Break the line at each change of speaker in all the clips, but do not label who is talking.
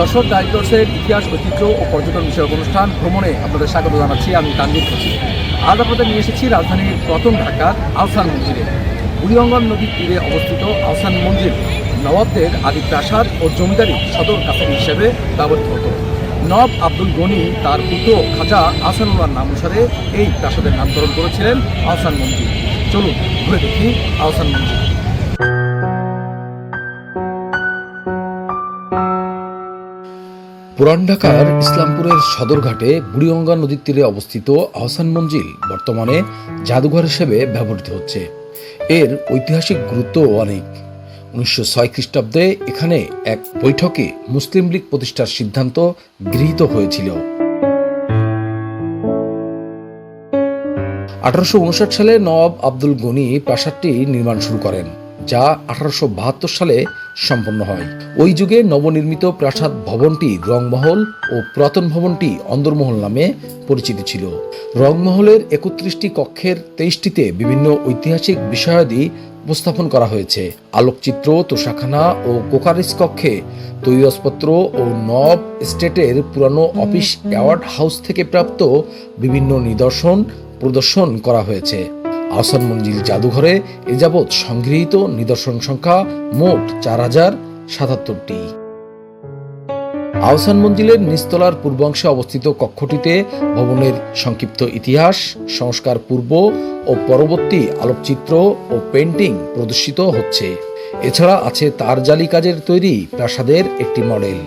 দর্শক ডাইটর্সের ইতিহাস, ঐতিহ্য ও পর্যটন বিষয়ক অনুষ্ঠান ভ্রমণে আপনাদের স্বাগত জানাচ্ছি আমি তানজিদ খুশি আজ আপনাদের নিয়ে এসেছি রাজধানীর প্রথম ঢাকার আহসান মন্দিরে। বুড়িগঙ্গন নদীর তীরে অবস্থিত আহসান মন্দির নবাবদের আদি প্রাসাদ ও জমিদারি সদর কাছারি হিসেবে ব্যবহৃত হতো। নব আব্দুল গনি তার পুত্র খাজা আহসানুল্লাহর নাম অনুসারে এই প্রাসাদের নামকরণ করেছিলেন আহসান মন্দির। চলুন ঘুরে দেখি আহসান মন্দির।
পুরান ঢাকার ইসলামপুরের সদরঘাটে বুড়িগঙ্গা নদীর তীরে অবস্থিত আহসান মঞ্জিল বর্তমানে জাদুঘর হিসেবে ব্যবহৃত হচ্ছে। এর ঐতিহাসিক গুরুত্ব অনেক। উনিশশো ছয় খ্রিস্টাব্দে এখানে এক বৈঠকে মুসলিম লীগ প্রতিষ্ঠার সিদ্ধান্ত গৃহীত হয়েছিল। আঠারোশো উনষাট সালে নবাব আব্দুল গনি প্রাসাদটি নির্মাণ শুরু করেন, যা আঠারোশো বাহাত্তর সালে সম্পন্ন হয়। ওই যুগে নবনির্মিত প্রাসাদ ভবনটি রংমহল ও পুরাতন ভবনটি অন্দরমহল নামে পরিচিত ছিল। রংমহলের একত্রিশটি কক্ষের তেইশটিতে বিভিন্ন ঐতিহাসিক বিষয়াদি উপস্থাপন করা হয়েছে। আলোকচিত্র, তোষাখানা ও কোকারিস কক্ষে তৈরসপত্র ও নব স্টেটের পুরানো অফিস অ্যাওয়ার্ড হাউস থেকে প্রাপ্ত বিভিন্ন নিদর্শন প্রদর্শন করা হয়েছে। আহসান মঞ্জিল জাদুঘরে এ যাবৎ সংগৃহীত নিদর্শন সংখ্যা মোট চার হাজার সাতাত্তরটি। আহসান মঞ্জিলের নিস্তলার পূর্বাংশে অবস্থিত কক্ষটিতে ভবনের সংক্ষিপ্ত ইতিহাস, সংস্কার পূর্ব ও পরবর্তী আলোকচিত্র ও পেন্টিং প্রদর্শিত হচ্ছে। এছাড়া আছে তার জালি কাজের তৈরি প্রাসাদের একটি মডেল।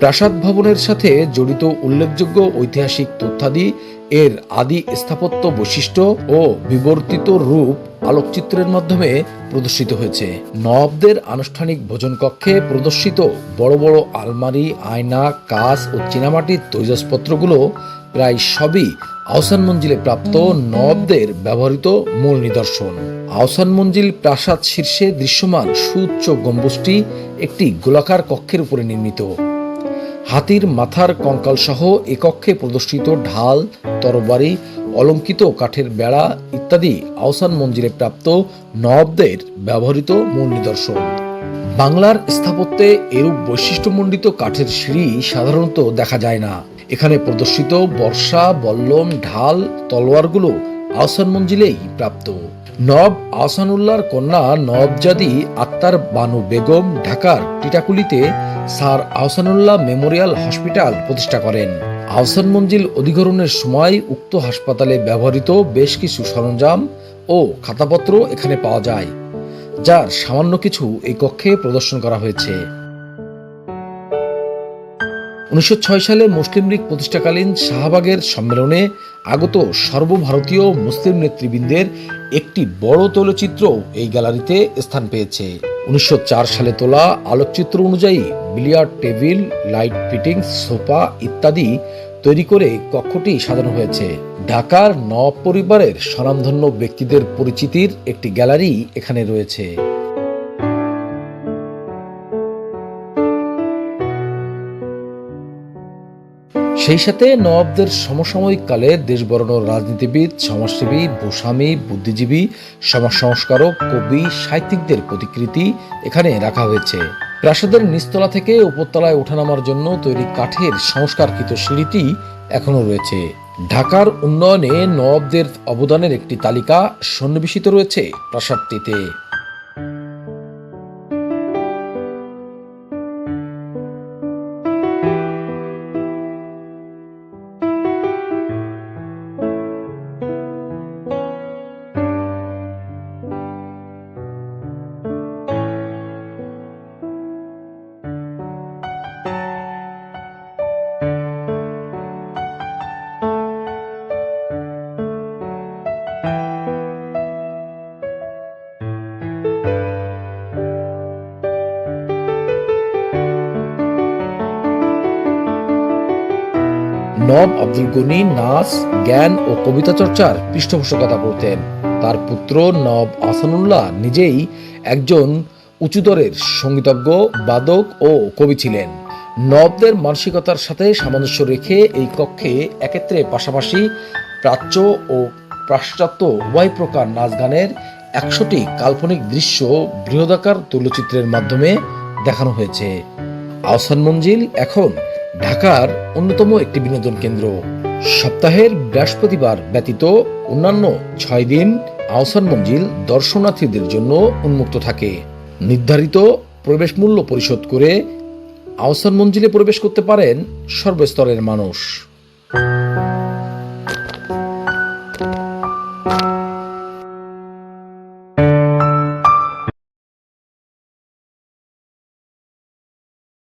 প্রাসাদ ভবনের সাথে জড়িত উল্লেখযোগ্য ঐতিহাসিক তথ্যাদি এর আদি স্থাপত্য বৈশিষ্ট্য ও বিবর্তিত রূপ আলোকচিত্রের মাধ্যমে প্রদর্শিত হয়েছে। নবাবদের আনুষ্ঠানিক ভোজন কক্ষে প্রদর্শিত বড় বড় আলমারি, আয়না, কাঁচ ও চীনামাটির তৈজসপত্রগুলো প্রায় সবই আহসান মঞ্জিলে প্রাপ্ত নবাবদের ব্যবহৃত মূল নিদর্শন। আহসান মঞ্জিল প্রাসাদ শীর্ষে দৃশ্যমান সুউচ্চ গম্বুজটি একটি গোলাকার কক্ষের উপরে নির্মিত। হাতির মাথার কঙ্কাল সহ এ কক্ষে প্রদর্শিত ঢাল, তরবারি, অলঙ্কিত কাঠের বেড়া ইত্যাদি আহসান মঞ্জিলে প্রাপ্ত নবাবদের ব্যবহৃত মূল নিদর্শন। বাংলার স্থাপত্যে এরূপ বৈশিষ্ট্যমণ্ডিত কাঠের সিঁড়ি সাধারণত দেখা যায় না। এখানে প্রদর্শিত বর্ষা, বল্লম, ঢাল, তলোয়ারগুলো আহসান মঞ্জিলেই প্রাপ্ত। নব আহসানুল্লাহর কন্যা নবজাদি আত্মার বানু বেগম ঢাকার টিটাকুলিতে স্যার আহসানুল্লাহ মেমোরিয়াল হসপিটাল প্রতিষ্ঠা করেন। আহসান মঞ্জিল অধিগ্রহণের সময় উক্ত হাসপাতালে ব্যবহৃত বেশ কিছু সরঞ্জাম ও খাতাপত্র এখানে পাওয়া যায়, যার সামান্য কিছু এই কক্ষে প্রদর্শন করা হয়েছে। উনিশশো ছয় সালে মুসলিম লীগ প্রতিষ্ঠাকালীন শাহবাগের সম্মেলনে আগত সর্বভারতীয় মুসলিম নেতৃবৃন্দের একটি বড় তৈলচিত্র এই গ্যালারিতে স্থান পেয়েছে। উনিশশো চার সালে তোলা আলোকচিত্র অনুযায়ী billiard table, light fitting sofa ইত্যাদি তৈরি করে কক্ষটি সাজানো হয়েছে। ঢাকার নব পরিবারের স্বনামধন্য ব্যক্তিদের পরিচিতির একটি গ্যালারি এখানে রয়েছে। সেই সাথে নবাবদের সমসাময়িক কালে দেশ বরানোর রাজনীতিবিদ, সমাজসেবী ভূস্বামী বুদ্ধিজীবী সমাজ সংস্কারক কবি, সাহিত্যিকদের প্রতিকৃতি এখানে রাখা হয়েছে। প্রাসাদের নিচতলা থেকে উপরতলায় ওঠানামার জন্য তৈরি কাঠের সংস্কারকৃত সিঁড়িটি এখনও রয়েছে। ঢাকার উন্নয়নে নবাবদের অবদানের একটি তালিকা সন্নিবেশিত রয়েছে প্রাসাদটিতে। নব আব্দুল গনি নাচ জ্ঞান ও কবিতা চর্চার পৃষ্ঠপোষকতা করতেন। তার পুত্র নব আসানুল্লাহ নিজেই একজন উঁচুদরের সঙ্গীতজ্ঞ, বাদক ও কবি ছিলেন। নবদের মানসিকতার সাথে সামঞ্জস্য রেখে এই কক্ষে একত্রে পাশাপাশি প্রাচ্য ও পাশ্চাত্য উভয় প্রকার নাচ গানের একশোটি কাল্পনিক দৃশ্য বৃহদাকার তৈলচিত্রের মাধ্যমে দেখানো হয়েছে। আহসান মঞ্জিল এখন ঢাকার অন্যতম একটি বিনোদন কেন্দ্র। সপ্তাহের বৃহস্পতিবার ব্যতীত অন্যান্য ছয় দিন আহসান মঞ্জিল দর্শনার্থীদের জন্য উন্মুক্ত থাকে। নির্ধারিত প্রবেশ মূল্য পরিশোধ করে আহসান মঞ্জিলে প্রবেশ করতে পারেন সর্বস্তরের মানুষ।